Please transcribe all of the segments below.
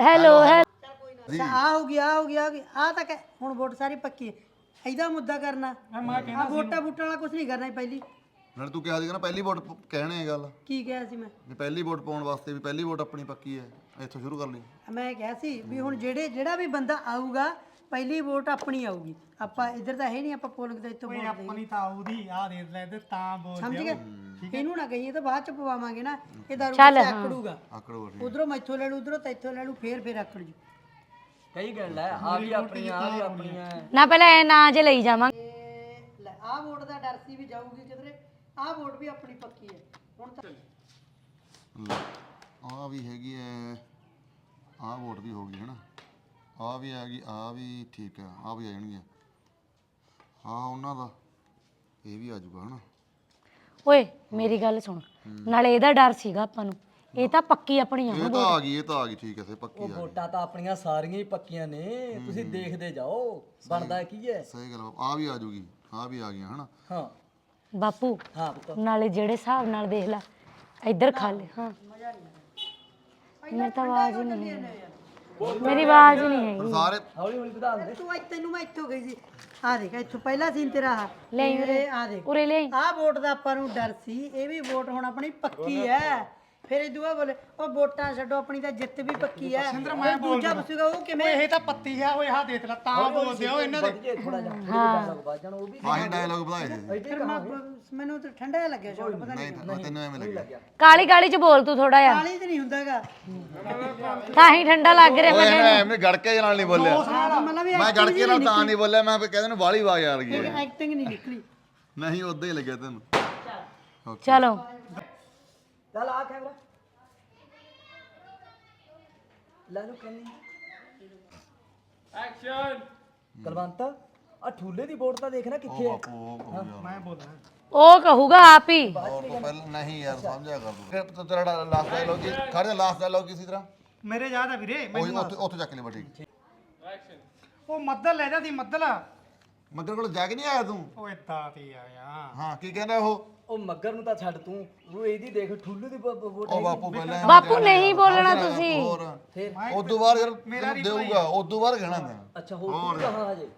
Hello ਹੈ ਅੱਛਾ ਆ ਹੋ ਗਿਆ ਆ ਹੋ ਗਿਆ ਆ ਤਾਂ ਕਹਿ- ਹੁਣ ਵੋਟ ਸਾਰੀ ਪੱਕੀ ਹੈ। ਇਹਦਾ ਮੁੱਦਾ ਕਰਨਾ। ਆ ਵੋਟਾਂ ਵੋਟਾਂ ਵਾਲਾ ਕੁਝ ਨਹੀਂ ਕਰਨਾ ਪਹਿਲੀ। ਨਾਲ ਤੂੰ ਕਿਹਾ ਸੀਗਾ ਨਾ ਪਹਿਲੀ ਵੋਟ ਪ- ਕਹਿਣੇ ਇਹ ਗੱਲ। ਕੀ ਕਿਹਾ ਸੀ ਮੈਂ? ਵੀ ਪਹਿਲੀ ਵੋਟ ਪਾਉਣ ਵਾਸਤੇ ਵੀ ਪਹਿਲੀ ਵੋਟ ਆਪਣੀ ਪੱਕੀ ਹੈ। ਇੱਥੋਂ ਸ਼ੁਰੂ ਕਰ ਲਈ। ਮੈਂ ਕਿਹਾ ਸੀ ਵੀ ਹੁਣ ਜਿਹੜੇ ਜਿਹੜਾ ਵੀ ਬੰਦਾ ਆਊਗਾ ਪਹਿਲੀ ਵੋਟ ਆਪਣੀ ਆਊਗੀ। ਆਪਾਂ ਇੱਧਰ ਤਾਂ ਹੈ ਨਹੀਂ ਆਪਾਂ ਪੋਲਿੰਗ ਦੇ ਇੱਥੋਂ ਵੋਟ ਦੇਈਏ। ਆਪਣੀ ਤਾਂ ਉਹਦੀ ਆ ਦੇ ਲੈ ਤੇ ਤਾਂ ਬੋਲ ਸਮਝ ਗਏ? ਇਹਨੂੰ ਨਾ ਕਹੀਏ ਤਾਂ ਬਾਅਦ ਚ ਪਵਾਵਾਂਗੇ ਨਾ। ਇਹ ਦਾਰੂ ਹਾਂ। ਆਕੜੂਗਾ। ਆਕੜੋ ਉਧਰੋਂ ਮੈਥੋਂ ਲੈ ਲੂ ਉਧਰੋਂ ਤੈਥੋਂ ਲੈ ਲੂ ਫੇਰ ਫੇਰ ਆਕੜ ਜੂ। ਕਈ ਗੱਲ ਹੈ। ਆ ਵੀ ਆਪਣੀਆਂ ਆ ਵੀ ਆਪਣੀਆਂ। ਨਾ ਪਹਿਲਾਂ ਐ ਨਾ ਜੇ ਲਈ ਜਾਵਾਂਗੇ ਇਹ ਲੈ ਆ ਵੋਟ ਦਾ ਡਰ ਸੀ ਵੀ ਜਾਊਗੀ ਕਿਧਰੇ। ਆ ਵੋਟ ਵੀ ਆਪਣੀ ਪੱਕੀ ਹੈ। ਹੁਣ ਤਾਂ ਆ ਵੀ ਹੈਗੀ ਹੈ ਆ ਵੋਟ ਵੀ ਹੋ ਗਈ ਹਨਾ ਆ ਵੀ ਆ ਗਈ ਆ ਵੀ ਠੀਕ ਹੈ ਆ ਵੀ ਆ ਜਾਣਗੀਆਂ ਆ। ਉਹਨਾਂ ਦਾ ਇਹ ਵੀ ਆ ਜਾਊਗਾ ਹਨਾ। ਓਏ ਮੇਰੀ ਗੱਲ ਸੁਣ ਨਾਲੇ ਇਹਦਾ ਡਰ ਸੀਗਾ ਆਪਾਂ ਨੂੰ ਇਹ ਤਾਂ ਪੱਕੀ ਆਪਣੀ ਆ ਇਹ ਤਾਂ ਆ ਗਈ ਇਹ ਤਾਂ ਆ ਗਈ ਠੀਕ ਹੈ ਸੇ ਪੱਕੀ ਆ ਗਈ। ਵੋਟਾਂ ਤਾਂ ਆਪਣੀਆਂ ਸਾਰੀਆਂ ਹੀ ਪੱਕੀਆਂ ਨੇ ਤੁਸੀਂ ਦੇਖਦੇ ਜਾਓ ਬਣਦਾ ਕੀ ਹੈ? ਸਹੀ ਗੱਲ ਆ ਵੀ ਆ ਜਾਊਗੀ ਆ ਵੀ ਆ ਗਈਆਂ ਹਨਾ। ਹਾਂ। ਬਾਪੂ ਹਾਂ ਪੁੱਤ। ਨਾਲੇ ਜਿਹੜੇ ਹਿਸਾਬ ਨਾਲ ਦੇਖ ਲੈ ਇੱਧਰ ਖਾ ਲੈ ਹਾਂ। ਮੇਰੀ ਤਾਂ ਆਵਾਜ਼ ਹੀ ਨਹੀਂ ਹੈ ਮੇਰੀ ਆਵਾਜ਼ ਨਹੀਂ ਹੈਗੀ। ਸਾਰੇ ਹੌਲੀ ਹੌਲੀ ਵਧਾ ਦੇ ਤੂੰ ਅੱਜ ਤੈਨੂੰ ਮੈਂ ਇੱਥੋਂ ਗਈ ਸੀ। ਆ ਦੇਖ ਇੱਥੋਂ ਪਹਿਲਾ ਸੀਨ ਤੇਰਾ ਆ। ਲੈ ਇਹ ਆ ਦੇਖ। ਉਰੇ ਲੈ ਆਹ ਵੋਟ ਦਾ ਆਪਾਂ ਨੂੰ ਡਰ ਸੀ। ਇਹ ਵੀ ਵੋਟ ਹੁਣ ਆਪਣੀ ਪੱਕੀ ਹੈ। ਫਿਰ ਇਹ ਦੂਆ ਬੋਲੇ ਉਹ ਵੋਟਾਂ ਛੱਡੋ ਆਪਣੀ ਤਾਂ ਜਿੱਤ ਵੀ ਪੱਕੀ ਹੈ। ਫਿਰ ਦੂਜਾ ਪੁੱਛੂਗਾ ਉਹ ਕਿਵੇਂ ਇਹ ਤਾਂ ਪੱਤੀ ਆ ਓਏ ਆ ਦੇਖ ਲੈ ਤਾਂ ਬੋਲਦੇ ਹੋ ਇਹਨਾਂ ਦੇ ਜੇ ਥੋੜਾ ਜਿਹਾ। ਡਾਇਲੌਗ ਵੱਜ ਜਾਣ ਉਹ ਵੀ ਆਹੀ ਡਾਇਲੌਗ ਵਧਾਏ ਸੀ। ਫਿਰ ਮੈਂ- ਮੈਨੂੰ ਤਾਂ ਠੰਡਾ ਜਿਹਾ ਲੱਗਿਆ ਸ਼ੌਟ ਪਤਾ ਨਹੀਂ ਨਹੀਂ। ਤੈਨੂੰ ਐਵੇਂ ਲੱਗਿਆ। ਕਾਲੀ ਕਾਲੀ ਚ ਬੋਲ ਤੂੰ ਥੋੜਾ ਜਿਹਾ। ਕਾਲੀ ਤੇ ਨਹੀਂ ਹੁੰਦਾਗਾ ਤਾਂ ਹੀ ਠੰਡਾ ਲੱਗ ਰਿਹਾ ਓਏ ਮੈਂ ਐਵੇਂ ਗੜਕੇ ਨਾਲ ਨਹੀਂ ਬੋਲਿਆ। ਮਤਲਬ ਵੀ ਮੈਂ ਗੜਕੇ ਨਾਲ ਤਾਂ ਨਹੀਂ ਬੋਲਿਆ ਮੈਂ ਕਹਿੰਦੇ ਨੂੰ ਬਾਲੀ ਆਵਾਜ਼ ਆ ਰਹੀ ਹੈ। ਐਕਟਿੰਗ ਨਹੀਂ ਨਿਕਲੀ। ਨਹੀਂ ਉਦਾਂ ਹੀ ਲੱਗਿਆ ਤੈਨੂੰ। ਚਲੋ। ਚੱਲ ਆ ਕੈਮਰਾ। ਲੈ ਲੋ ਕੰਨੀ। ਐਕਸ਼ਨ ਕਲਵੰਤ ਆ ਠੂਲੇ ਦੀ ਵੋਟ ਤਾਂ ਦੇਖਣਾ ਕਿੱਥੇ ਹੈ। ਮੈਂ ਬੋਲਾਂ ਉਹ ਕਹੂਗਾ ਆਪ ਹੀ। ਪਹਿਲਾਂ ਨਹੀਂ ਯਾਰ ਸਮਝਿਆ ਕਰ ਤੂੰ। ਫਿਰ ਤੇਰਾ ਲਾਸਟ ਡਾਇਲੌਗ ਕੀ ਖੜ ਜਾ ਲਾਸਟ ਡਾਇਲੌਗ ਕਿਸੇ ਤਰ੍ਹਾਂ ਮੇਰੇ ਯਾਦ ਆ ਵੀਰੇ ਉਹ ਉੱਥੇ ਉੱਥੇ ਚੱਕ ਲੈ ਬਟੀ ਉਹ ਮੱਦਲ ਲੈ ਜਾ ਸੀ ਮੱਦਲ ਮੱਗਰ ਕੋਲ ਜਾ ਕੇ ਨਹੀਂ ਆਇਆ ਤੂੰ? ਓਏ ਦਾਤੀ ਆਇਆ ਹਾਂ ਕੀ ਕਹਿੰਦਾ ਉਹ? ਉਹ ਮੱਗਰ ਨੂੰ ਤਾਂ ਛੱਡ ਤੂੰ। ਉਹ ਇਹਦੀ ਦੇਖ ਠੂਲੇ ਦੀ ਉਹ ਬਾਪੂ ਪਹਿਲਾਂ ਬਾਪੂ ਨਹੀਂ ਬੋਲਣਾ ਤੁਸੀਂ। ਹੋਰ। ਫਿਰ? ਉਦੋਂ ਬਾਅਦ ਯਾਰ ਤੈਨੂੰ ਦੇਊਗਾ ਉਦੋਂ ਬਾਅਦ ਕਹਿਣਾ ਤੈਨੂੰ ਅੱਛਾ ਹੋਰ ਕੀ ਕਹਾ ਹਜੇ?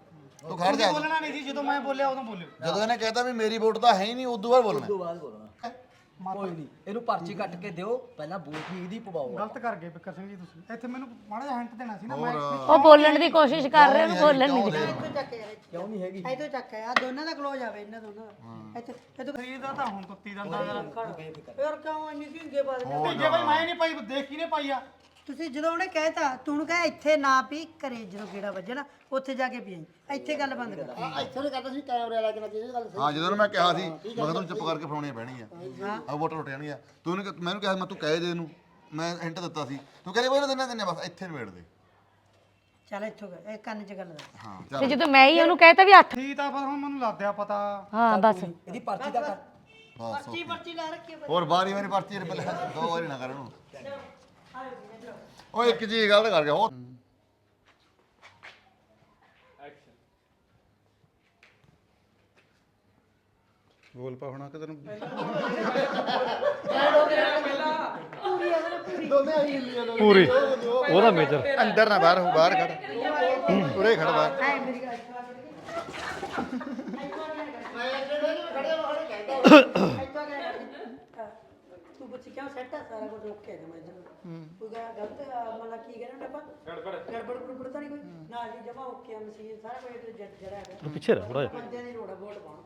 ਤੂੰ ਖੜ ਜਾ। ਬੋਲਣਾ ਨਹੀਂ ਸੀ ਜਦੋਂ ਮੈਂ ਬੋਲਿਆ ਉਦੋਂ ਬੋਲਿਓ। ਜਦੋਂ ਇਹਨੇ ਕਹਿਤਾ ਵੀ ਮੇਰੀ ਵੋਟ ਤਾਂ ਹੈ ਹੀ ਨਹੀਂ ਉਦੋਂ ਬਾਅਦ ਬੋਲਣਾ। ਤੋਂ ਬਾਅਦ ਬੋਲਣਾ। ਕੋਈ ਨਹੀਂ ਇਹਨੂੰ ਪਰਚੀ ਕੱਟ ਕੇ ਦਿਓ ਪਹਿਲਾਂ ਵੋਟ ਹੀ ਇਹਦੀ ਪਵਾਓ ਗਲਤ ਕਰ ਗਏ ਬਿੱਕਰ ਸਿੰਘ ਜੀ ਤੁਸੀਂ। ਇੱਥੇ ਮੈਨੂੰ ਮਾੜਾ ਜਿਹਾ ਹਿੰਟ ਦੇਣਾ ਸੀ ਨਾ ਮੈਂ ਉਹ ਬੋਲਣ ਦੀ ਕੋਸ਼ਿਸ਼ ਕਰ ਰਹੇ ਉਹਨੂੰ ਬੋਲਣ ਨਹੀਂ ਦੇ ਇੱਥੋਂ ਚੱਕ ਯਾਰ ਕਿਉਂ ਨਹੀਂ ਹੈਗੀ? ਇੱਥੋਂ ਚੱਕ ਆ ਦੋਨਾਂ ਦਾ ਕਲੋਜ਼ ਆਵੇ ਇਹਨਾਂ ਦੋਨਾਂ ਦਾ। ਇੱਥੇ ਇੱਥੋਂ ਸਰੀਰ ਦਾ ਤਾਂ ਹੁਣ ਕੁੱਤੀ ਦੰਦਾ ਜਰਾ ਯਾਰ ਕਿਉਂ ਇੰਨੀ ਕਿੰਗੇ ਬਾਦ ਜੇ ਬਈ ਮੈਂ ਨਹੀਂ ਪਾਈ ਦੇਖ ਕਿਨੇ ਪਾਈ ਆ। ਤੁਸੀਂ ਜਦੋਂ ਉਹਨੇ ਕਹਿਤਾ ਤੂੰ ਉਹਨੂੰ ਕਹਿ ਇੱਥੇ ਨਾ ਪੀ ਘਰੇ ਜਦੋਂ ਗੇੜਾ ਵੱਜਣਾ ਉੱਥੇ ਜਾ ਕੇ ਪੀਈ ਇੱਥੇ ਗੱਲ ਬੰਦ ਕਰ। ਹਾਂ ਜਦੋਂ ਮੈਂ ਕਿਹਾ ਸੀ ਮੈਂ ਕਿਹਾ ਤੈਨੂੰ ਚੁੱਪ ਕਰਕੇ ਫੜਾਉਣੀ ਪੈਣੀ ਆ ਆ ਵੋਟ ਲੁੱਟ ਜਾਣੀ ਆ ਤੂੰ ਉਹਨੇ ਕਿਹਾ- ਮੈਨੂੰ ਕਿਹਾ ਮੈਂ ਤੂੰ ਕਹਿ ਦੇ ਇਹਨੂੰ। ਮੈਂ ਹਿੰਟ ਦਿੱਤਾ ਸੀ। ਤੂੰ ਕਹਿੰਦੇ ਬੋਲ ਦਿੰਨੇ ਦਿੰਨੇ ਬਸ ਇੱਥੇ ਨਿਬੇੜ ਦੇ। ਚੱਲ ਇੱਥੋਂ ਕਰ, ਇਹ ਕੰਨ 'ਚ ਗੱਲ ਦੱਸ। ਹਾਂ ਤੇ ਚੱਲ। ਜਦੋਂ ਮੈਂ ਹੀ ਉਹਨੂੰ ਕਹਿਤਾ ਵੀ ਹੱਥ ਠੀਕ ਤਾਂ ਪਰ ਹੁਣ ਮੈਨੂੰ ਲੱਗਦਿਆ ਪਤਾ। ਹਾਂ ਬਸ। ਇਹਦੀ ਪਰਚੀ ਦਾ ਕਰ। ਬਸ ਪਰਚੀ ਪਰਚੀ ਲੈ ਰੱਖੀ ਆ। ਹੋਰ ਬਾਰੀ ਵਾਰੀ ਪਰਚੀ ਪਹਿਲਾਂ ਦੋ ਵਾਰੀ ਨਾ ਕਰ ਇਹਨੂੰ ਓਏ ਇੱਕ ਜੀ ਗਲਤ ਕਰ ਗਿਆ ਹੋਰ। ਬੋਲ ਪਾ ਹੁਣ ਕਿ ਤੈਨੂੰ। ਪੂਰੀ। ਉਹਦਾ ਮੇਜਰ ਅੰਦਰ ਨਾ ਬਾਹਰ ਹੋ ਬਾਹਰ ਖੜ। ਉਰੇ ਖੜ ਬਾਹਰ। ਗੱਲ ਕਿਉਂ ਸੈੱਟ ਆ ਸਾਰਾ ਕੁਝ ਓਕੇ ਹੈ ਮੈਂ ਇਧਰ ਕੋਈ ਗੱਲ ਗਲਤ ਆ, ਮਤਲਬ ਕੀ ਕਹਿੰਦੇ ਆਪਾਂ? ਗੜਬੜ। ਗੜਬੜ ਗੜਬੜ ਤਾਂ ਨਹੀਂ ਕੋਈ? ਨਾ ਜੀ ਜਮਾ ਓਕੇ ਆ ਮਸ਼ੀਨ ਸਾਰਾ ਕੁਝ ਜਿਹੜਾ ਹੈਗਾ। ਤੂੰ ਪਿੱਛੇ ਰਹਿ ਥੋੜਾ ਬੰਦਿਆਂ ਦੀ ਲੋੜ ਆ ਵੋਟ ਪਾਉਣ।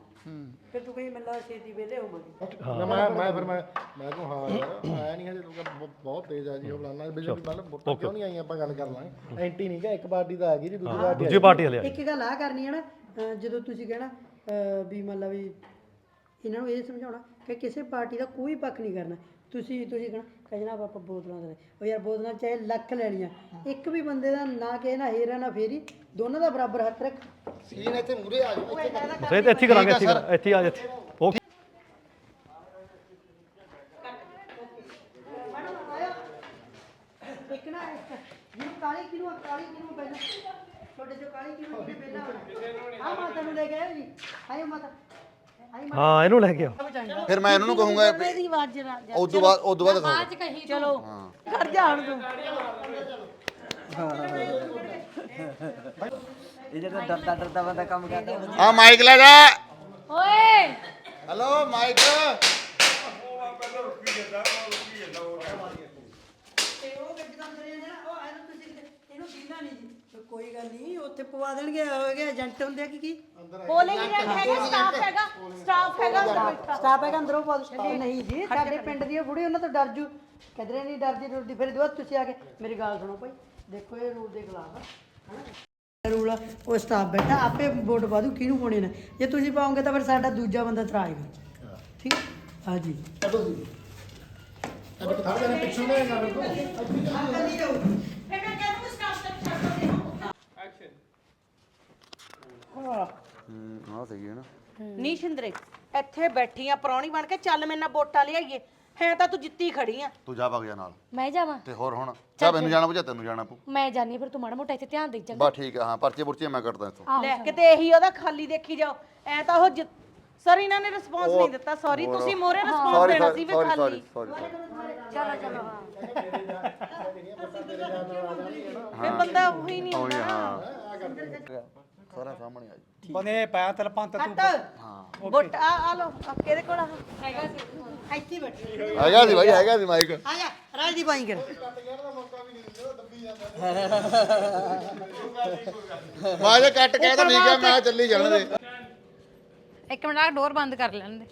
ਫਿਰ ਤੂੰ ਕਹੀਂ ਮੈਨੂੰ ਲੱਗਦਾ ਛੇਤੀ ਵੇਲੇ ਹੋਵਾਂਗੇ। ਨਾ ਮੈਂ ਮੈਂ ਫਿਰ ਮੈਂ ਮੈਂ ਕਹੂੰ ਹਾਂ ਯਾਰ ਆਇਆ ਨਹੀਂ ਹਜੇ ਤੂੰ ਕਿਹਾ ਬਹੁ- ਬਹੁਤ ਤੇਜ਼ ਆ ਜੀ ਉਹ ਫਲਾਣਾ ਬਿਜਲੀ ਮਤਲਬ ਵੋਟਾਂ ਕਿਉਂ ਨਹੀਂ ਆਈਆਂ ਆਪਾਂ ਗੱਲ ਕਰ ਲਾਂਗੇ। ਐਂਟੀ ਨਹੀਂ ਗਾ ਇੱਕ ਪਾਰਟੀ ਦਾ ਆ ਗਈ ਜੀ ਦੂਜੀ ਪਾਰਟੀ ਦੂਜੀ ਪਾਰਟੀ ਹਲੇ ਇੱਕ ਗੱਲ ਆ ਕਰਨੀ ਹੈ ਨਾ ਅਹ ਜਦੋਂ ਤੁਸੀਂ ਕਹਿਣਾ ਅਹ ਵੀ ਮਤਲਬ ਵੀ ਇਹਨਾਂ ਨੂੰ ਇਹ ਸਮਝਾਉਣਾ ਕਿ ਕਿਸੇ ਪਾਰਟੀ ਦਾ ਕੋਈ ਪੱਖ ਨਹੀਂ ਕਰਨਾ। ਤੁਸੀਂ ਤੁਸੀਂ ਕਹਿਣਾ ਕਹਿਣਾ ਆਪਾਂ ਬੋਤਲਾਂ ਦੇ ਉਹ ਯਾਰ ਬੋਤਲਾਂ ਚਾਹੇ ਲੱਖ ਲੈ ਲੀਆਂ ਇੱਕ ਵੀ ਬੰਦੇ ਦਾ ਨਾ ਕਿ ਨਾ ਹੀਰਾ ਨਾ ਫੇਰੀ ਦੋਨਾਂ ਦਾ ਬਰਾਬਰ ਹੱਥ ਰੱਖ। ਸੀਨ ਇੱਥੇ ਮੂਰੇ ਆ ਜਾਓ ਇੱਥੇ ਬਸ ਇਹ ਇੱਥੇ ਹੀ ਕਰਾਂਗੇ ਇੱਥੇ ਹੀ ਕਰਾਂ- ਇੱਥੇ ਹੀ ਆ ਜਾ ਇੱਥੇ। ਓਕੇ। ਇੱਕ ਨਾ ਇੱਕ ਜਿਹਨੂੰ ਕਾਲੀ ਕਿਨੂੰ ਕਾਲੀ ਕਿਨੂੰ ਪਹਿਲਾਂ? ਤੁਹਾਡੇ ਜੋ ਕਾਲੀ ਕਿਨੂੰ ਉਹਨੇ ਪਹਿਲਾਂ? ਆਉਣਾ ਆ ਮਾਤਾ ਨੂੰ ਲੈ ਕੇ ਆਇਓ ਜੀ। ਆਇਓ ਮਾਤਾ। ਹਾਂ ਇਹਨੂੰ ਲੈ ਕੇ ਆ ਫਿਰ ਮੈਂ ਇਹਨਾਂ ਨੂੰ ਕਹੂੰਗਾ ਵੀ ਮੇਰੀ ਆਵਾਜ਼ ਜਰਾ ਉਦੋਂ ਬਾਅਦ ਉਦੋਂ ਬਾਅਦ ਦਿਖਾਓ ਕਹੀ ਚਲੋ। ਕਰ ਜਾ ਹਣ ਤੂੰ। ਇਹ ਜਿਹੜਾ ਡਰਦਾ ਡਰਦਾ ਬੰਦਾ ਕੰਮ ਕਰਦਾ ਆ ਮਾਈਕ ਲੈ ਜਾ। ਓਏ। ਹੈਲੋ ਮਾਈਕ ਤੇ ਉਹ ਗੱਜਦਾ ਅੰਦਰ ਨਾ ਉਹ ਐਨ ਤੁਸੀਂ ਇਹਨੂੰ ਪੀਣਾ ਨਹੀਂ ਜੀ। ਤੇ ਕੋਈ ਗੱਲ ਨਹੀਂ ਉੱਥੇ ਪਵਾ ਦੇਣਗੇ ਹੋਗੇ ਏਜੰਟ ਹੁੰਦੇ ਆ ਕਿ ਕੀ? ਬੋਲੇ ਨਹੀਂ ਹੈਗਾ ਸਟਾਫ ਹੈਗਾ ਸਟਾਫ ਹੈਗਾ ਅੰਦਰ ਬੈਠਾ। ਸਟਾਫ ਹੈਗਾ ਅੰਦਰੋਂ ਪਾ ਦਿਓ। ਨਹੀਂ ਜੀ ਸਾਡੇ ਪਿੰਡ ਦੀ ਉਹ ਬੁੜੀ ਉਹਨਾਂ ਤੋਂ ਡਰ ਜੂ। ਕਿਧਰੇ ਨਹੀਂ ਡਰਦੀ ਡਰਦੀ ਫਿਰ ਦੁਆ ਤੁਸੀਂ ਆ ਕੇ ਮੇਰੀ ਗੱਲ ਸੁਣੋ ਭਾਈ। ਦੇਖੋ ਇਹ ਰੂਲ ਦੇ ਖਿਲਾਫ ਹੈ ਹਨਾ? ਰੂਲ ਆ, ਉਹ ਸਟਾਫ ਬੈਠਾ ਆਪੇ ਵੋਟ ਪਾ ਦੂ ਕਿਹਨੂੰ ਪਾਉਣੇ ਨੇ? ਜੇ ਤੁਸੀਂ ਪਾਓਗੇ ਤਾਂ ਫਿਰ ਸਾਡਾ ਦੂਜਾ ਬੰਦਾ ਤਰਾਏਗਾ। ਠੀਕ ਹੈ ਹਾਂਜੀ ਅਬੇ ਕਿਥਾਂ ਜਾਣਾ ਪਿੱਛੋਂ ਨਹੀਂ ਆਣਾ ਬਿਲਕੁਲ। ਹੂੰ ਆ ਸਹੀ ਹੈ ਨਾ। ਨੀ ਸ਼ਿੰਦਰੇ ਇੱਥੇ ਬੈਠੀ ਆ ਪ੍ਰਾਹੁਣੀ ਬਣ ਕੇ ਚੱਲ ਮੇਰੇ ਨਾਲ ਵੋਟਾਂ ਲਿਆਈਏ ਹੈ ਤਾਂ ਤੂੰ ਜਿੱਤੀ ਖੜੀ ਆ। ਤੂੰ ਜਾ ਵਗ ਜਾ ਨਾਲ। ਮੈਂ ਜਾਵਾਂ? ਤੇ ਹੋਰ ਹੁਣ? ਚਾ ਮੈਨੂੰ ਜਾਣਾ ਪੁੱਛਾ ਤੈਨੂੰ ਜਾਣਾ ਪਊ। ਮੈਂ ਜਾਨੀ ਫਿਰ ਤੂੰ ਮਾੜਾ ਮੋਟਾ ਇੱਥੇ ਧਿਆਨ ਦੇ ਚੰਗਾ ਬਸ ਠੀਕ ਹੈ ਹਾਂ ਪਰਚੇ ਪੁਰਚੇ ਮੈਂ ਕੱਟਦਾ ਇੱਥੋਂ। ਲੈ ਕਿਤੇ ਇਹੀ ਉਹਦਾ ਖਾਲੀ ਦੇਖੀ ਜਾਓ। ਐ ਤਾਂ ਉਹ ਜਿੱਤ- ਸਰ ਇਹਨਾਂ ਨੇ ਰਿਸਪੌਂਸ ਨਹੀਂ ਦਿੱਤਾ ਸੌਰੀ ਤੁਸੀਂ ਮੋਰੇ ਰਿਸਪੌਂਸ ਦੇਣਾ ਸੀ ਵੀ ਸੌਰੀ ਖਾਲੀ। ਸੌਰੀ ਸੌਰੀ ਫੇ ਬੰਦਾ ਉਹੀ ਨਹੀਂ ਓਏ ਹਾਂ। ਸਾਰਾ ਸਾਹਮਣੇ ਆ ਜੀ। ਬਨੇ ਪਾਇਆ ਤਲ ਪੰਤ ਤੂੰ ਹੱਟ ਵੋਟ ਆ ਆ ਲੋ ਆ ਕਿਹਦੇ ਕੋਲ ਆ? ਹੈਗਾ ਸੀ। ਇੱਥੇ ਬੈਠੀ ਹੈਗਾ ਸੀ ਭਾਈ ਹੈਗਾ ਸੀ ਮਾਈਕ। ਆ ਜਾ ਰਾਜ ਦੀ ਬਾਈ ਕਰ। ਮੈਂ ਜੇ ਕੱਟ ਕਹਿ ਤਾਂ ਠੀਕ ਹੈ ਮੈਂ ਚੱਲੀ ਜਾਣ ਦੇ। ਇੱਕ ਮਿੰਟ ਆ ਡੋਰ ਬੰਦ ਕਰ ਲੈਣ ਦੇ।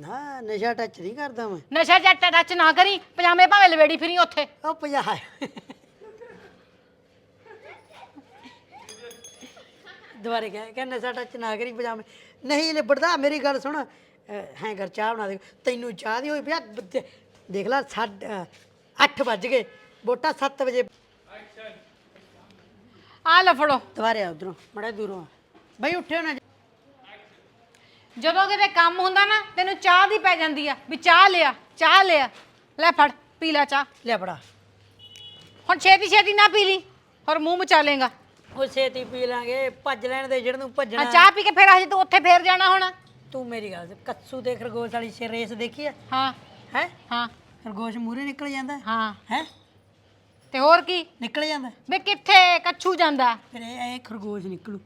ਨਾ ਨਸ਼ਾ ਟੱਚ ਨਹੀਂ ਕਰਦਾ ਮੈਂ। ਨਸ਼ਾ ਜੱਟ ਟੱਚ ਨਾ ਕਰੀ ਪਜਾਮੇ ਭਾਵੇਂ ਲਵੇੜੀ ਫਿਰੀ ਉੱਥੇ। ਉਹ ਪੰਜਾਹ ਦੁਬਾਰੇ ਕਹਿ ਕਹਿ ਨਸ਼ਾ ਟੱਚ ਨਾ ਕਰੀ ਪਜਾਮੇ। ਨਹੀਂ ਲਿਬੜਦਾ ਮੇਰੀ ਗੱਲ ਸੁਣ। ਹੈ ਘਰ ਚਾਹ ਬਣਾ ਦੇ। ਤੈਨੂੰ ਚਾਹ ਦੀ ਹੋਈ ਪਿਆ ਬ- ਦੇਖ ਲੈ 8 ਵੱਜ ਗਏ। ਵੋਟਾਂ 7 ਵਜੇ। ਆ ਲੈ ਫੜੋ। ਦੁਬਾਰੇ ਆ ਉਧਰੋਂ। ਮੜਾ ਦੂਰੋਂ ਆ। ਬਈ ਉੱਠਿਓ ਨਾ। ਜਦੋਂ ਕਿਤੇ ਕੰਮ ਹੁੰਦਾ ਨਾ ਤੈਨੂੰ ਚਾਹ ਦੀ ਪੈ ਜਾਂਦੀ ਆ ਵੀ ਚਾਹ ਲਿਆ ਚਾਹ ਲਿਆ। ਲੈ ਫੜ ਪੀ ਲੈ ਚਾਹ। ਲੈ ਫੜਾ। ਹੁਣ ਛੇਤੀ ਛੇਤੀ ਨਾ ਪੀ ਲਈ ਹੋਰ ਮੂੰਹ ਮਚਾ ਲੇਗਾ ਉਹ ਛੇਤੀ ਪੀ ਲਾਂਗੇ ਭੱਜ ਲੈਣ ਦੇ ਜਿਹੜਾ ਨੂੰ ਆ ਭੱਜਣਾ ਚਾਹ ਪੀ ਕੇ ਫਿਰ ਹਜੇ ਤੂੰ ਉੱਥੇ ਫੇਰ ਜਾਣਾ ਹੁਣ। ਤੂੰ ਮੇਰੀ ਗੱਲ ਸੁਣ, ਕੱਸੂ ਤੇ ਖਰਗੋਸ਼ ਵਾਲੀ ਸ਼- ਰੇਸ ਦੇਖੀ ਆ? ਹਾਂ। ਹੈ? ਹਾਂ। ਖਰਗੋਸ਼ ਮੂਰੇ ਨਿਕਲ ਜਾਂਦਾ? ਹਾਂ। ਹੈ? ਤੇ ਹੋਰ ਕੀ? ਨਿਕਲ ਜਾਂਦਾ? ਵੇ ਕਿੱਥੇ ਕੱਛੂ ਜਾਂਦਾ? ਫਿਰ ਇਹ ਇਹ ਖਰਗੋਸ਼ ਨਿਕਲੂ।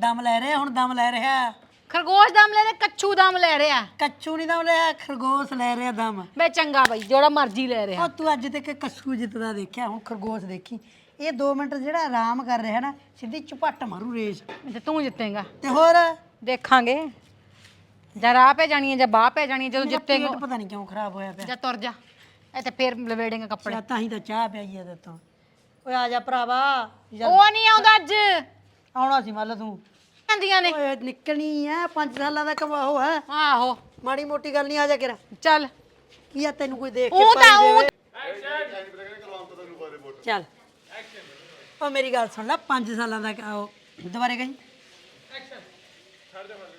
ਦਮ ਲੈ ਰਿਹਾ ਹੁਣ ਦਮ ਲੈ ਰਿਹਾ। ਖਰਗੋਸ਼ ਦਮ ਲੈ ਤੇ ਕੱਛੂ ਦਮ ਲੈ ਰਿਹਾ। ਕੱਚੂ ਨਹੀਂ ਦਮ ਲੈ ਰਿਹਾ ਖਰਗੋਸ਼ ਲੈ ਰਿਹਾ ਦਮ। ਵੇ ਚੰਗਾ ਬਈ ਜਿਹੜਾ ਮਰਜ਼ੀ ਲੈ ਰਿਹਾ। ਉਹ ਤੂੰ ਅੱਜ ਤੱਕ ਕੱਸੂ ਜਿੱਤਦਾ ਦੇਖਿਆ ਹੁਣ ਖਰਗੋਸ਼ ਦੇਖੀ। ਇਹ 2 ਮਿੰਟ ਜਿਹੜਾ ਆਰਾਮ ਕਰ ਰਿਹਾ ਨਾ ਸਿੱਧੀ ਝਪੱਟ ਮਾਰੂ ਰੇਸ। ਤੇ ਤੂੰ ਜਿੱਤੇਗਾ। ਤੇ ਹੋਰ? ਦੇਖਾਂਗੇ। ਜਾਂ ਰਾਹ ਪੈ ਜਾਣੀ ਹੈ ਜਾਂ ਬਾਹ ਪੈ ਜਾਣੀ ਹੈ ਜਦੋਂ ਜਿੱਤੇਗਾ। ਪੇਟ ਪਤਾ ਨਹੀਂ ਕਿਉਂ ਖਰਾਬ ਹੋਇਆ ਪਿਆ। ਜਾਂ ਤੁਰ ਜਾ। ਇੱਥੇ ਫੇਰ ਲਵੇੜੇਗਾ ਕੱਪੜੇ। ਤਾਂ ਹੀ ਤਾਂ ਚਾਹ ਪਿਆਈ ਆ ਦਿੱਤਾ ਓਏ ਆ ਜਾ ਭਰਾਵਾ ਉਹ ਨਹੀਂ ਆਉਂਦਾ ਅੱਜ। ਆਉਣਾ ਸੀ ਮੰਨ ਲਾ ਤੂੰ। ਆਂਦੀਆਂ ਨੇ? ਓਏ ਨਿਕਲਣੀ ਆ 5 ਸਾਲਾਂ ਦਾ ਕਮਾਓ ਹੈ। ਆਹੋ। ਮਾੜੀ ਮੋਟੀ ਗੱਲ ਨਹੀਂ ਆ ਜਾ ਕਿਰਾ। ਚੱਲ। ਕੀ ਆ ਤੈਨੂੰ ਕੋਈ ਦੇਖ ਕੇ ਉਹ ਤਾਂ ਉਹ ਚੱਲ। ਉਹ ਮੇਰੀ ਗੱਲ ਸੁਣ ਲੈ 5 ਸਾਲਾਂ ਦਾ ਕ- ਉਹ। ਦੁਬਾਰੇ ਕਹੀਂ।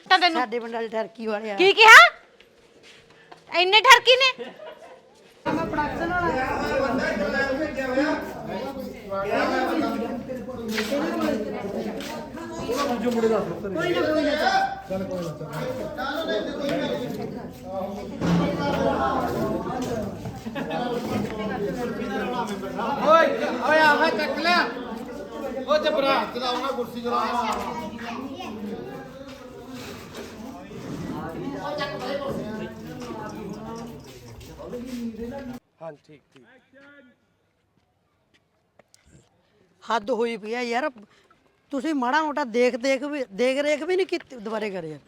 ਤਾਂ ਤੈਨੂੰ ਸਾਡੇ ਪਿੰਡ ਵਾਲੇ ਟਰਕੀ ਵਾਲੇ ਆ। ਕੀ ਕਿਹਾ? ਇੰਨੇ ਠਰਕੀ ਨੇ? ਹੱਦ ਹੋਈ ਪਈ ਆ ਯਾਰ ਤੁਸੀਂ ਮਾੜਾ ਮੋਟਾ ਦੇਖ ਦੇਖ ਵੀ ਦੇਖ ਰੇਖ ਵੀ ਨਹੀਂ ਕੀਤੀ ਦੁਬਾਰੇ ਕਰ ਯਾਰ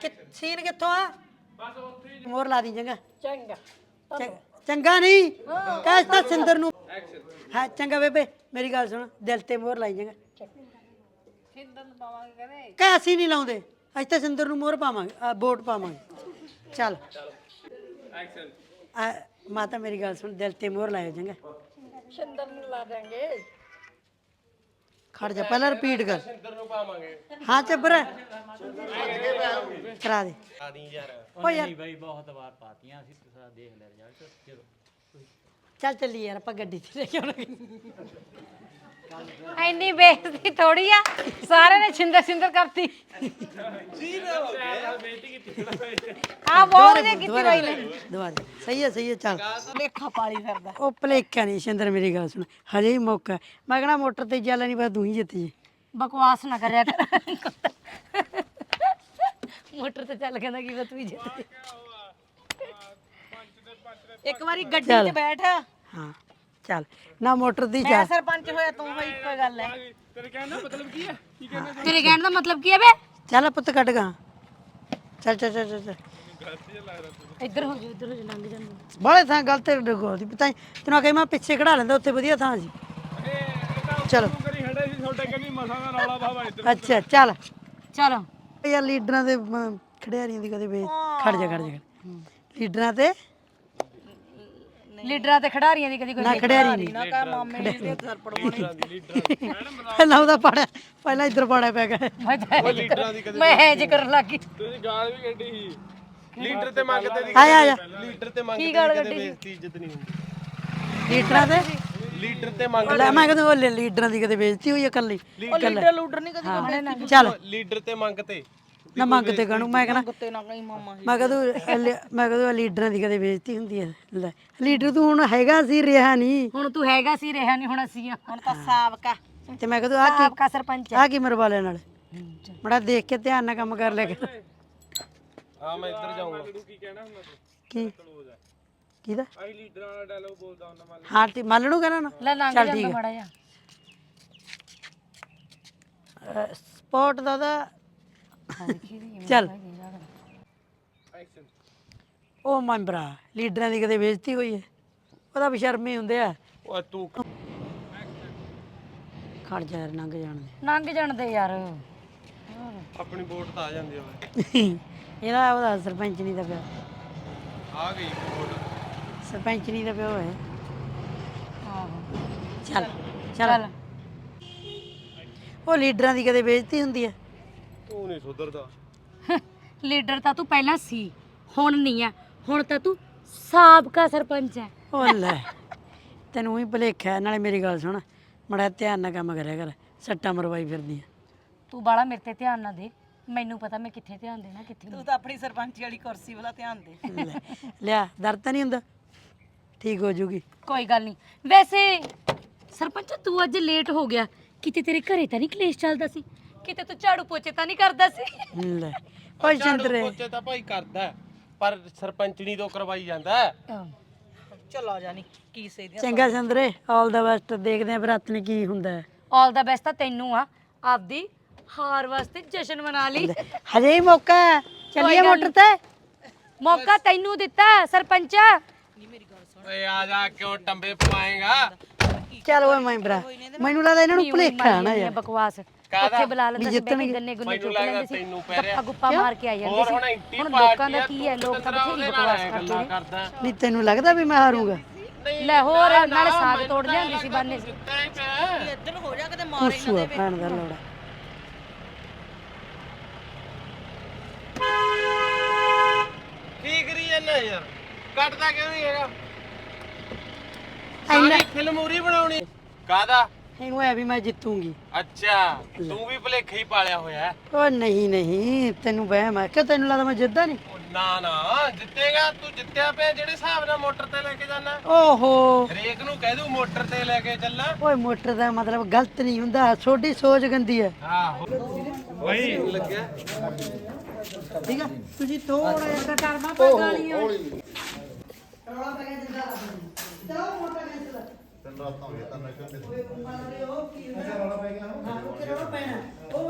ਕਿ ਸੀਨ ਕਿੱਥੋਂ ਆ? ਬਸ ਉੱਥੇ ਹੀ ਮੋਰ ਲਾ ਦੀ ਚੰਗਾ। ਚੰਗਾ ਚੰਗਾ ਨਹੀਂ? ਕਹਿ ਤਾ ਸਿੰਦਰ ਨੂੰ। ਹਾਂ ਚੰਗਾ ਬੇਬੇ ਮੇਰੀ ਗੱਲ ਸੁਣ ਦਿਲ ਤੇ ਮੋਰ ਲਾਈ ਚੰਗਾ ਸਿੰਦਰ ਨੂੰ ਪਾਵਾਂਗੇ ਕਦੇ ਕਹਿ ਅਸੀਂ ਨਹੀਂ ਲਾਉਂਦੇ। ਅਸੀਂ ਤਾਂ ਸਿੰਦਰ ਨੂੰ ਮੋਰ ਪਾਵਾਂਗੇ ਆ, ਵੋਟ ਪਾਵਾਂਗੇ। ਚੱਲ। ਐਕਸ਼ਨ ਮਾਤਾ ਮੇਰੀ ਗੱਲ ਸੁਣ ਦਿਲ ਤੇ ਮੋਹਰ ਲਾਇਓ ਚੰਗਾ। ਸਿੰਦਰ ਨੂੰ ਲਾ ਦਾਂਗੇ ਖੜ ਜਾ ਪਹਿਲਾਂ ਰਿਪੀਟ ਕਰ। ਸਿੰਦਰ ਨੂੰ ਪਾਵਾਂਗੇ। ਹਾਂ ਚੱਬਰ ਕਰਾ ਦੇ। ਆ ਦੀ ਯਾਰ। ਬਈ ਬਹੁਤ ਵਾਰ ਪਾਤੀਆਂ ਅਸੀਂ ਤੁਸੀਂ ਦੇਖ ਲੈ ਰਿਜ਼ਲਟ। ਚਲੋ। ਚੱਲ ਚੱਲੀ ਯਾਰ ਆਪਾਂ ਗੱਡੀ ਤੇ ਲੈ ਕੇ ਆਉਣਾ। ਐਨੀ ਬੇਇੱਜ਼ਤੀ ਥੋੜੀ ਆ ਸਾਰੇ ਨੇ ਛਿੰਦਰ ਛਿੰਦਰ ਕਰਤੀ। ਆ ਬਹੁਤ ਨੇ ਕੀਤੀ ਬਾਈ ਨੇ। ਦੁਬਾਰਾ ਸਹੀ ਹੈ ਸਹੀ ਹੈ ਚੱਲ। ਲੇਖਾ ਪਾਲੀ ਫਿਰਦਾ। ਉਹ ਭਲੇਖਾ ਨਹੀਂ ਸ਼ਿੰਦਰ ਮੇਰੀ ਗੱਲ ਸੁਣ। ਹਜੇ ਹੀ ਮੌਕਾ ਹੈ। ਮੈਂ ਕਹਣਾ ਮੋਟਰ ਤੇ ਚੱਲ ਨਹੀਂ ਬਸ ਤੂੰ ਹੀ ਜਿੱਤ ਜੇ। ਬਕਵਾਸ ਨਾ ਕਰਿਆ ਕਰ। ਮੋਟਰ ਤੇ ਚੱਲ ਕਹਿੰਦਾ ਕੀ ਬਤ ਵੀ ਜਿੱਤ। ਇੱਕ ਵਾਰੀ ਗੱਡੀ 'ਚ ਬੈਠ। ਹਾਂ। ਚੱਲ ਨਾ ਮੋਟਰ ਦੀ ਮੈਂ ਚੱਲ ਸਰਪੰਚ ਹੋਇਆ ਤੂੰ ਹੋਈ ਇੱਕੋ ਗੱਲ ਹੈ ਤੇਰੇ ਕਹਿਣ ਦਾ ਮਤਲਬ ਕੀ ਹੈ ਬੇ? ਚੱਲ ਪੁੱਤ ਕੱਢ ਗਾ। ਚੱਲ ਚੱਲ ਚੱਲ ਚੱਲ, ਇੱਧਰ ਹੋ ਜਾ ਇੱਧਰ ਹੋ ਜਾ ਲੰਘ ਜਾਂਦਾ ਬਾਲੇ ਥਾਂ ਗਲਤ ਡਗੋ ਦੀ ਪਤਾ ਤੈਨੂੰ ਆਖਿਆ ਮੈਂ ਪਿੱਛੇ ਖੜਾ ਲੈਂਦਾ ਉੱਥੇ ਵਧੀਆ ਥਾਂ ਸੀ। ਚਲੋ। ਅੱਛਾ ਚੱਲ। ਚਲੋ। ਯਾਰ ਲੀਡਰਾਂ ਦੇ ਅਮ, ਖਿਡਾਰੀਆਂ ਦੀ ਕਦੇ ਵੇਚ ਖੜ ਜਾ ਖੜ ਜਾ। ਲੀਡਰਾਂ ਤੇ ਲੀਡਰਾਂ ਤੇ ਖਿਡਾਰੀਆਂ ਦੀ ਕਦੀ ਕੋਈ ਨਾ ਖਿਡਾਰੀ ਨਹੀਂ। ਨਾ ਕਹ ਮਾਮੇ ਤੇ ਸਰ ਪੜਵਾਉਣੀ ਪਹਿਲਾਂ ਉਹਦਾ ਪਾੜਾ ਪਹਿਲਾਂ ਇੱਧਰ ਪਾੜਾ ਪੈ ਗਿਆ ਮੈਂ ਹੈ ਜੇ ਕਰਨ ਲੱਗੀ। ਲੀਡਰ ਤੇ ਮੰਗਦੇ ਦੀ ਆਇਆ ਆਇਆ। ਲੀਡਰ ਤੇ ਕੀ ਗੱਲ ਗੱਡੀ ਬੇਇੱਜ਼ਤੀ ਇੱਜ਼ਤ ਨਹੀਂ ਹੁੰਦੀ। ਲੀਡਰਾਂ ਤੇ? ਲੀਡਰ ਤੇ ਮੰਗ ਲੈ ਮੈਂ ਕਹਿੰਦਾ ਉਹ ਲੈ ਲੀਡਰਾਂ ਦੀ ਕਦੇ ਬੇਇੱਜ਼ਤੀ ਹੋਈ ਹੈ ਕੱਲੀ ਲੀਡਰ ਲੂਡਰ ਨਹੀਂ ਕਦੀ ਚੱਲ। ਲੀਡਰ ਤੇ ਮੰਗ ਤੇ। ਨਾ ਮੰਗਤੇ ਕਹਣੂ ਮੈਂ ਕਹਿੰਦਾ ਤੇ ਨਾ ਕਹੀਂ ਮਾਮਾ ਮੈਂ ਕਹਦੂ ਮੈਂ ਕਹਦੂ ਲੀਡਰਾਂ ਦੀ ਕਦੇ ਬੇਇੱਜ਼ਤੀ ਹੁੰਦੀ ਹੈ? ਲੈ ਲੀਡਰ ਤੂੰ ਹੁਣ ਹੈਗਾ ਸੀ ਰਿਹਾ ਨਹੀਂ। ਹੁਣ ਤੂੰ ਹੈਗਾ ਸੀ ਰਿਹਾ ਨਹੀਂ ਹੁਣ ਅਸੀਂ ਆ। ਹੁਣ ਤਾਂ ਸਾਬਕਾ। ਤੇ ਮੈਂ ਕਹਦੂ ਆ ਕੀ ਆਪਕਾ ਸਰਪੰਚ ਆ। ਕੀ ਮਰਵਾ ਲੈ ਨਾਲ ਮੜਾ ਦੇਖ ਕੇ ਧਿਆਨ ਨਾਲ ਕੰਮ ਕਰ ਲਿਆ ਕਰ। ਹਾਂ ਮੈਂ ਇੱਧਰ ਜਾਊਂਗਾ। ਕੀ? ਕਿਹਦਾ? ਆਈ ਲੀਡਰਾਂ ਵਾਲਾ ਡਾਇਲੌਗ ਬੋਲਦਾ ਹੁੰਦਾ ਹਾਂ ਤੇ ਮੰਨ ਲੂ ਕਹਿਣਾ ਨਾ। ਲੈ ਲੰਘ ਚੱਲ ਜਾਂਦਾ ਹੈ। ਮਾੜਾ ਜਿਹਾ। ਸਪੋਰਟ ਦਾ ਦਾ ਚੱਲ। ਉਹ ਮੈਂਬਰਾ ਲੀਡਰਾਂ ਦੀ ਕਦੇ ਬੇਇੱਜ਼ਤੀ ਹੋਈ ਹੈ? ਉਹਦਾ ਬਸ਼ਰਮੇ ਹੁੰਦੇ ਆ। ਓਏ ਤੂੰ ਖੜ ਜਾ ਯਾਰ ਲੰਘ ਜਾਣ ਦੇ। ਲੰਘ ਜਾਣ ਦੇ ਯਾਰ। ਆਪਣੀ ਵੋਟ ਤਾਂ ਆ ਜਾਂਦੀ ਓਏ ਇਹਦਾ ਉਹਦਾ ਸਰਪੰਚ ਨਹੀਂ ਦਾ ਪਿਆ। ਆ ਗਈ ਵੋਟ। ਸਰਪੰਚ ਨਹੀਂ ਦਾ ਪਿਆ ਹੈ ਆਹੋ। ਚੱਲ। ਚੱਲ। ਉਹ ਲੀਡਰਾਂ ਦੀ ਕਦੇ ਬੇਇੱਜ਼ਤੀ ਹੁੰਦੀ ਹੈ? ਤੂੰ ਨਹੀਂ ਸੁਧਰਦਾ। ਲੀਡਰ ਤਾਂ ਤੂੰ ਪਹਿਲਾਂ ਸੀ ਹੁਣ ਨਹੀਂ ਆ ਹੁਣ ਤਾਂ ਤੂੰ ਸਾਬਕਾ ਸਰਪੰਚ ਹੈ। ਉਹ ਲੈ ਤੈਨੂੰ ਹੀ ਭਲੇਖਾ ਹੈ, ਨਾਲੇ ਮੇਰੀ ਗੱਲ ਸੁਣ ਮੜਾ ਧਿਆਨ ਨਾਲ ਕੰਮ ਕਰਿਆ ਕਰ ਸੱਟਾਂ ਮਰਵਾਈ ਫਿਰਦੀ ਆ। ਤੂੰ ਬਾਲਾ ਮੇਰੇ ਤੇ ਧਿਆਨ ਨਾ ਦੇ ਮੈਨੂੰ ਪਤਾ ਮੈਂ ਕਿੱਥੇ ਧਿਆਨ ਦੇਣਾ ਕਿੱਥੇ ਨਹੀਂ। ਤੂੰ ਤਾਂ ਆਪਣੀ ਸਰਪੰਚੀ ਵਾਲੀ ਕੁਰਸੀ ਵਾਲਾ ਧਿਆਨ ਦੇ। ਲੈ, ਲਿਆ ਦਰਦ ਤਾਂ ਨਹੀਂ ਹੁੰਦਾ? ਠੀਕ ਹੋ ਜੂਗੀ। ਕੋਈ ਗੱਲ ਨਹੀਂ। ਵੈਸੇ ਸਰਪੰਚ ਤੂੰ ਅੱਜ ਲੇਟ ਹੋ ਗਿਆ ਕਿਤੇ ਤੇਰੇ ਘਰੇ ਤਾਂ ਨਹੀਂ ਕਲੇਸ਼ ਚੱਲਦਾ ਸੀ? ਕਿਤੇ ਤੂੰ ਝਾੜੂ ਪੋਚੇ ਤਾਂ ਨਹੀਂ ਕਰਦਾ ਸੀ? ਲੈ ਓਏ ਚੰਦਰੇ ਪੋਚੇ ਤਾਂ ਭਾਈ ਕਰਦਾ ਹੈ, ਪਰ ਸਰਪੰਚਣੀ ਤੋਂ ਕਰਵਾਈ ਜਾਂਦਾ ਹੈ। ਚਲੋ ਆ ਜਾਨੀ ਕੀ ਸੇ ਦੀਆਂ ਚੰਗਾ ਚੰਦਰੇ ਆਲ ਦਾ ਬੈਸਟ ਦੇਖਦੇ ਆਂ ਹੱਥ ਨੇ ਕੀ ਹੁੰਦਾ ਹੈ। ਆਲ ਦਾ ਬੈਸਟ ਤਾਂ ਤੈਨੂੰ ਆ ਆਪਦੀ ਹਾਰ ਵਾਸਤੇ ਜਸ਼ਨ ਮਨਾ ਲਈ। ਹਜੇ ਹੀ ਮੌਕਾ ਹੈ ਚੱਲੀਏ ਮੋਟਰ ਤੇ? ਮੌਕਾ ਤੈਨੂੰ ਦਿੱਤਾ ਸਰਪੰਚ। ਓਏ ਆ ਜਾ ਕਿਉਂ ਟੰਬੇ ਪਵਾਏਗਾ? ਚੱਲ ਓਏ ਮੈਂ ਭਰਾ ਮੈਨੂੰ ਲੱਗਦਾ ਇਹਨਾਂ ਨੂੰ ਭੁਲੇਖਾ ਹੈ ਨਾ ਯਾਰ। ਬਕਵਾਸ। ਉੱਥੇ ਬੁਲਾ ਲੈਂਦਾ ਸੀ ਬੈਠੇ। ਗੰਨੇ ਗੁੰਨੇ ਚੁੱਕ ਲੈਂਦੇ ਸੀ। ਗੱਪਾ ਗੁੱਪਾ ਮਾਰ ਕੇ ਆ ਜਾਂਦੇ ਹੋਰ ਸੀ। ਹੁਣ ਲੋਕਾਂ ਦਾ ਕੀ ਹੈ? ਲੋਕ ਤਾਂ ਬਥੇਰੀ ਬਕਵਾਸ ਕਰਦੇ ਨੇ? ਨਹੀਂ ਤੈਨੂੰ ਲੱਗਦਾ ਵੀ ਮੈਂ ਹਾਰੂੰਗਾ? ਲੈ ਹੋਰ ਨਾਲੇ ਸਾਗ ਤੋੜ ਲਿਆਂਦੀ ਸੀ ਬਾਨੇ ਸੀ। ਇੱਧਰ ਹੋ ਜਾ ਕਿਤੇ ਮਾਰੇ ਕੁਸੂ ਆ ਭੈਣ ਦਾ ਲੋੜਾ ਕੀ ਕਰੀ ਜਾਂਦਾ ਯਾਰ? ਕੱਟਦਾ ਕਿਉਂ ਨਹੀਂ ਹੈਗਾ? ਸਾਰੀ ਫਿਲਮ ਉਰੀ ਬਣਾਉਣੀ। ਕਾਦਾ ਇਹਨੂੰ ਐ ਵੀ ਮੈਂ ਜਿੱਤੂਗੀ। ਅੱਛਾ ਤੂੰ ਵੀ ਭਲੇਖੇ ਹੀ ਪਾਲਿਆ ਹੋਇਆ ਹੈ। ਓ ਨਹੀਂ ਨਹੀਂ ਤੈਨੂੰ ਵਹਿਮ ਹੈ ਕਿ ਤੈਨੂੰ ਲੱਗਦਾ ਮੈਂ ਜਿੱਦਾਂ ਨਹੀਂ? ਉਹ ਨਾ ਨਾ ਜਿੱਤੇਗਾ ਤੂੰ ਜਿੱਤਿਆ ਪਿਆ ਜਿਹੜੇ ਹਿਸਾਬ ਨਾਲ ਮੋਟਰ ਤੇ ਲੈ ਕੇ ਜਾਣਾ ਓਹੋ। ਹਰੇਕ ਨੂੰ ਕਹਿ ਦੂ ਮੋਟਰ ਤੇ ਲੈ ਕੇ ਚੱਲਾਂ। ਓਏ ਮੋਟਰ ਦਾ ਮਤਲਬ ਗਲਤ ਨਹੀਂ ਹੁੰਦਾ ਛੋਟੀ ਸੋਚ ਗੰਦੀ ਹੈ। ਆਹੋ। ਬਾਈ ਲੱਗਿਆ। ਠੀਕ ਆ? ਤੁਸੀਂ ਥੋੜਾ ਜਿਹਾ ਕਰਮਾ ਪਾ ਗਾਲੀਆਂ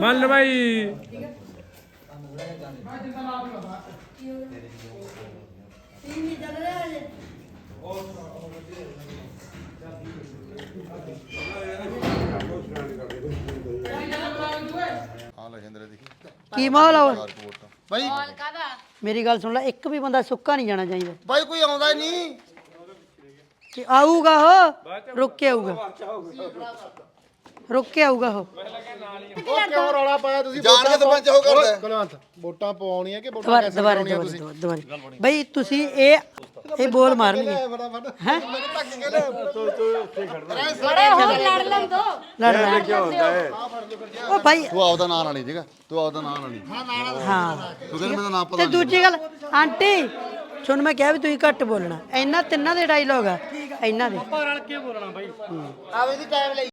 ਮੰਨ ਬਾਈ। ਆ ਲੈ ਜਿੰਦਰੇ ਦੀ ਕੀ ਮਾਹੌਲ ਆ ਓਏ? ਚਾਰ ਕੁ ਵੋਟਾਂ ਬਾਈ। ਮੇਰੀ ਗੱਲ ਸੁਣ ਲੈ ਇੱਕ ਵੀ ਬੰਦਾ ਸੁੱਕਾ ਨਹੀਂ ਜਾਣਾ ਚਾਹੀਦਾ। ਬਾਈ ਕੋਈ ਆਉਂਦਾ ਹੀ ਨਹੀਂ। ਕਿ ਆਊਗਾ ਉਹ? ਰੁੱਕ ਕੇ ਆਊਗਾ। ਰੁੱਕ ਕੇ ਆਊਗਾ ਉਹ। ਉਹ ਕਿਉਂ ਰੌਲਾ ਪਾਇਆ ਤੁਸੀਂ? ਜਾਣ ਕੇ ਸਰਪੰਚ ਉਹ ਕਰਦਾ। ਹੈ। ਕੁਲਵੰਤ ਵੋਟਾਂ ਪਵਾਉਣੀਆਂ ਕਿ ਵੋਟਾਂ ਦੁਬਾਰਾ ਕੈਸੇ ਦੁਬਾਰਾ ਕਰਾਉਣੀਆਂ ਦੁਬਾਰਾ ਤੁਸੀਂ? ਦੁਬਾਰਾ। ਦੁਬਾਰਾ। ਬਈ ਤੁਸੀਂ ਇਹ ਇਹ ਬੋਲ ਫਟਾਫਟ ਹੈ? ਬੜੇ ਹੋਰ ਲੜ ਲੈਣ ਦੋ। ਲੜ ਲੜ ਉਹ ਭਾਈ ਤੂੰ ਆਪਦਾ ਨਾਂ ਨਾ ਲਈ ਹੈ? ਤੂੰ ਆਪਦਾ ਨਾਂ ਨਾ ਲਈ। ਹਾਂ। ਤੂੰ ਕਹਿੰਦਾ ਮੇਰਾ ਨਾਂ ਪਤਾ ਤੇ ਨਹੀਂ। ਦੂਜੀ ਗੱਲ ਆਂਟੀ ਸੁਣ ਮੈਂ ਕਿਹਾ ਵੀ ਤੁਸੀਂ ਘੱਟ ਬੋਲਣਾ। ਇਹਨਾਂ ਤਿੰਨਾਂ ਦੇ ਡਾਇਲੋਗ ਆ। ਇਹਨਾਂ ਦੇ। ਆਪਾਂ ਰਲ ਕੇ ਬੋਲਣਾ ਬਾਈ। ਆਵੇ ਦੀ ਟਾਈਮ ਲਈ।